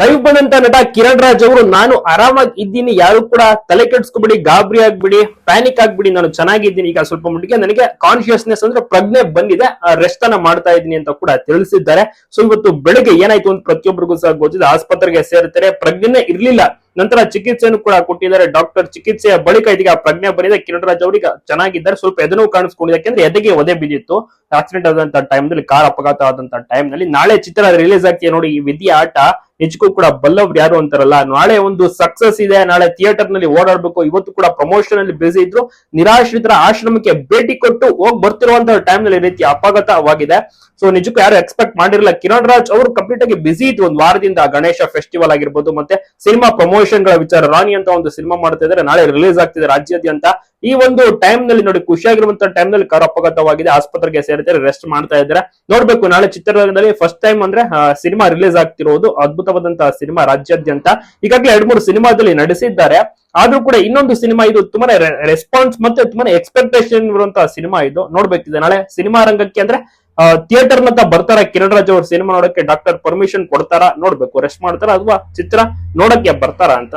Live ಬಂದಂತ ನಟ ಕಿರಣ್ ರಾಜ್ ಅವರು, ನಾನು ಆರಾಮಾಗಿ ಇದ್ದೀನಿ, ಯಾರು ಕೂಡ ತಲೆ ಕೆಡ್ಸ್ಕೊಬಿಡಿ, ಗಾಬರಿ ಆಗ್ಬಿಡಿ ಪ್ಯಾನಿಕ್ ಆಗ್ಬಿಡಿ, ನಾನು ಚೆನ್ನಾಗಿದ್ದೀನಿ. ಈಗ ಸ್ವಲ್ಪ ಮಟ್ಟಿಗೆ ನನಗೆ ಕಾನ್ಶಿಯಸ್ನೆಸ್ ಅಂದ್ರೆ ಪ್ರಜ್ಞೆ ಬಂದಿದೆ ರೆಸ್ಟ್ ಅನ್ನ ಮಾಡ್ತಾ ಇದ್ದೀನಿ ಅಂತ ಕೂಡ ತಿಳಿಸಿದ್ದಾರೆ. ಸೊ ಇವತ್ತು ಬೆಳಗ್ಗೆ ಏನಾಯ್ತು ಅಂತ ಪ್ರತಿಯೊಬ್ಬರಿಗೂ ಸಹ ಗೊತ್ತಿದೆ. ಆಸ್ಪತ್ರೆಗೆ ಸೇರ್ತಾರೆ, ಪ್ರಜ್ಞೆನೇ ಇರ್ಲಿಲ್ಲ. ನಂತರ ಚಿಕಿತ್ಸೆಯನ್ನು ಕೂಡ ಕೊಟ್ಟಿದ್ದಾರೆ. ಡಾಕ್ಟರ್ ಚಿಕಿತ್ಸೆಯ ಬಳಿಕ ಇದೀಗ ಪ್ರಜ್ಞೆ ಬಂದಿದೆ. ಕಿರಣ್ ರಾಜ್ ಅವರಿಗೆ ಚೆನ್ನಾಗಿದ್ದಾರೆ. ಸ್ವಲ್ಪ ಎದನೋ ಕಾಣಿಸ್ಕೊಂಡಿದೆ. ಯಾಕೆಂದ್ರೆ ಎದೆಗೆ ಒದೆ ಬಿದ್ದಿತ್ತು. ಆಕ್ಸಿಡೆಂಟ್ ಆದಂತ ಟೈಮ್ನಲ್ಲಿ ಕಾರ್ ಅಪಘಾತ ಆದಂತ ಟೈಮ್ನಲ್ಲಿ. ನಾಳೆ ಚಿತ್ರ ರಿಲೀಸ್ ಆಗ್ತಿದೆ ನೋಡಿ. ಈ ವಿದ್ಯೆ ಆಟ ನಿಜಕ್ಕೂ ಕೂಡ ಬಲ್ಲವ್ರು ಯಾರು ಅಂತಾರಲ್ಲ, ನಾಳೆ ಒಂದು ಸಕ್ಸಸ್ ಇದೆ, ನಾಳೆ ಥಿಯೇಟರ್ನಲ್ಲಿ ಓಡಾಡ್ಬೇಕು, ಇವತ್ತು ಕೂಡ ಪ್ರಮೋಷನ್ ಅಲ್ಲಿ ಬ್ಯುಸಿ ಇದ್ರು, ನಿರಾಶ್ರಿತರ ಆಶ್ರಮಕ್ಕೆ ಭೇಟಿ ಕೊಟ್ಟು ಹೋಗಿ ಬರ್ತಿರುವಂತಹ ಟೈಮ್ನಲ್ಲಿ ರೀತಿ ಅಪಘಾತವಾಗಿದೆ. ಸೊ ನಿಜಕ್ಕೂ ಯಾರು ಎಕ್ಸ್ಪೆಕ್ಟ್ ಮಾಡಿರಲಿಲ್ಲ. ಕಿರಣ್ ರಾಜ್ ಅವರು ಕಂಪ್ಲೀಟ್ ಆಗಿ ಬಿಸಿ ಇತ್ತು ಒಂದು ವಾರದಿಂದ. ಗಣೇಶ ಫೆಸ್ಟಿವಲ್ ಆಗಿರ್ಬೋದು, ಮತ್ತೆ ಸಿನಿಮಾ ಪ್ರಮೋಷನ್ಗಳ ವಿಚಾರ, ರಾಣಿ ಅಂತ ಒಂದು ಸಿನಿಮಾ ಮಾಡ್ತಾ ಇದ್ದಾರೆ ನಾಳೆ ರಿಲೀಸ್ ಆಗ್ತಿದೆ ರಾಜ್ಯಾದ್ಯಂತ. ಈ ಒಂದು ಟೈಮ್ನಲ್ಲಿ ನೋಡಿ ಖುಷಿಯಾಗಿರುವಂತಹ ಟೈಮ್ನಲ್ಲಿ ಕಾರು ಅಪಘಾತವಾಗಿದೆ ಆಸ್ಪತ್ರೆಗೆ ಸೇರಿದ್ದಾರೆ ರೆಸ್ಟ್ ಮಾಡ್ತಾ ಇದ್ದಾರೆ. ನೋಡ್ಬೇಕು, ನಾಳೆ ಚಿತ್ರರಂಗದಲ್ಲಿ ಫಸ್ಟ್ ಟೈಮ್ ಅಂದ್ರೆ ಸಿನಿಮಾ ರಿಲೀಸ್ ಆಗ್ತಿರೋದು ಅದ್ಭುತವಾದಂತಹ ಸಿನಿಮಾ ರಾಜ್ಯಾದ್ಯಂತ. ಈಗಾಗಲೇ ಎರಡ್ ಮೂರು ಸಿನಿಮಾದಲ್ಲಿ ನಡೆಸಿದ್ದಾರೆ. ಆದ್ರೂ ಕೂಡ ಇನ್ನೊಂದು ಸಿನಿಮಾ ಇದು ತುಂಬಾನೇ ರೆಸ್ಪಾನ್ಸ್ ಮತ್ತೆ ತುಂಬಾನೇ ಎಕ್ಸ್ಪೆಕ್ಟೇಷನ್ ಇರುವಂತಹ ಸಿನಿಮಾ ಇದು. ನೋಡ್ಬೇಕಿದೆ, ನಾಳೆ ಸಿನಿಮಾ ರಂಗಕ್ಕೆ ಅಂದ್ರೆ ಥಿಯೇಟರ್ ಮತ್ತ ಬರ್ತಾರ, ಕಿರಣ್ ರಾಜ್ ಅವ್ರ ಸಿನಿಮಾ ನೋಡಕ್ಕೆ ಡಾಕ್ಟರ್ ಪರ್ಮಿಷನ್ ಕೊಡ್ತಾರ, ನೋಡ್ಬೇಕು ರೆಸ್ಟ್ ಮಾಡ್ತಾರ, ಅಥವಾ ಚಿತ್ರ ನೋಡಕ್ಕೆ ಬರ್ತಾರ ಅಂತ.